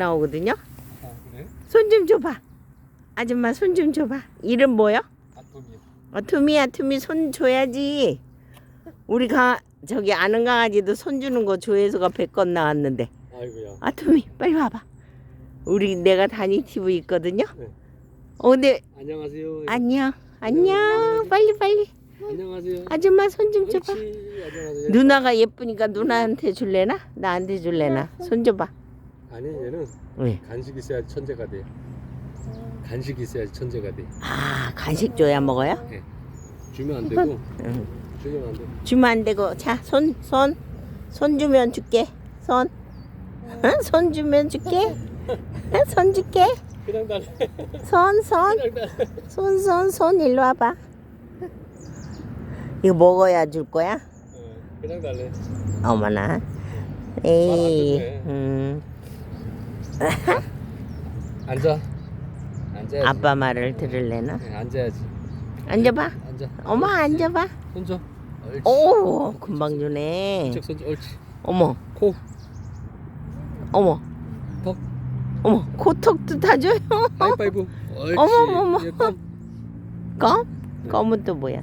나오거든요. 아 그래? 손좀 줘봐. 아줌마 손 좀 줘봐. 이름 뭐요? 아톰이요. 어, 투미야 투미 손 줘야지. 우리 가 저기 아는 강아지도 손 주는 거 조회수가 100건 나왔는데. 아이고야. 아 투미 빨리 와봐. 우리 내가 다니 TV 있거든요. 네. 어 근데 안녕하세요. 안녕 안녕 빨리 빨리 안녕하세요. 아줌마 손 좀 줘봐. 옳지. 안녕하세요. 누나가 예쁘니까 누나한테 줄래나? 나한테 줄래나? 손 줘봐. 아니 얘는 왜? 간식 있어야지 천재가 돼. 간식 있어야지 천재가 돼. 아 간식 줘야 먹어요? 주면 안 되고 응. 주면 안 돼. 주면 안 되고 자 손 손 손 주면 줄게 손. 응? 손 주면 줄게. 응? 손 줄게. 그냥 달래. 손 손. 그냥 달래. 손, 손, 손, 일로 와봐. 이거 먹어야 줄 거야? 어, 그냥 달래. 어머나. 에이, 듣네. 음, 앉아. 앉아야지. 아빠 말을 들을래나? 네, 앉아야지. 앉아봐. 앉아. 어머, 앉아봐. 손 줘. 옳지. 오, 금방 주네. 이쪽 손 줘. 옳지. 어머, 코. 어머, 턱. 어머, 코턱도 다 줘요. 하이파이브. 옳지. 어머, 어머. 얘 껌. 껌? 네. 껌은 또 뭐야?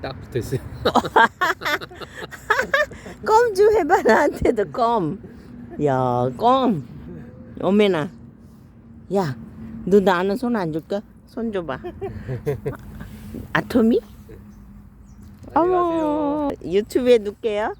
딱 붙어 있어요. 껌 좀 해봐, 나한테도 껌. 야, 껌. 어메나. 야, 너 나는 손 안 줄까? 손 줘봐. 아토미? 어머, 유튜브에 넣을게요.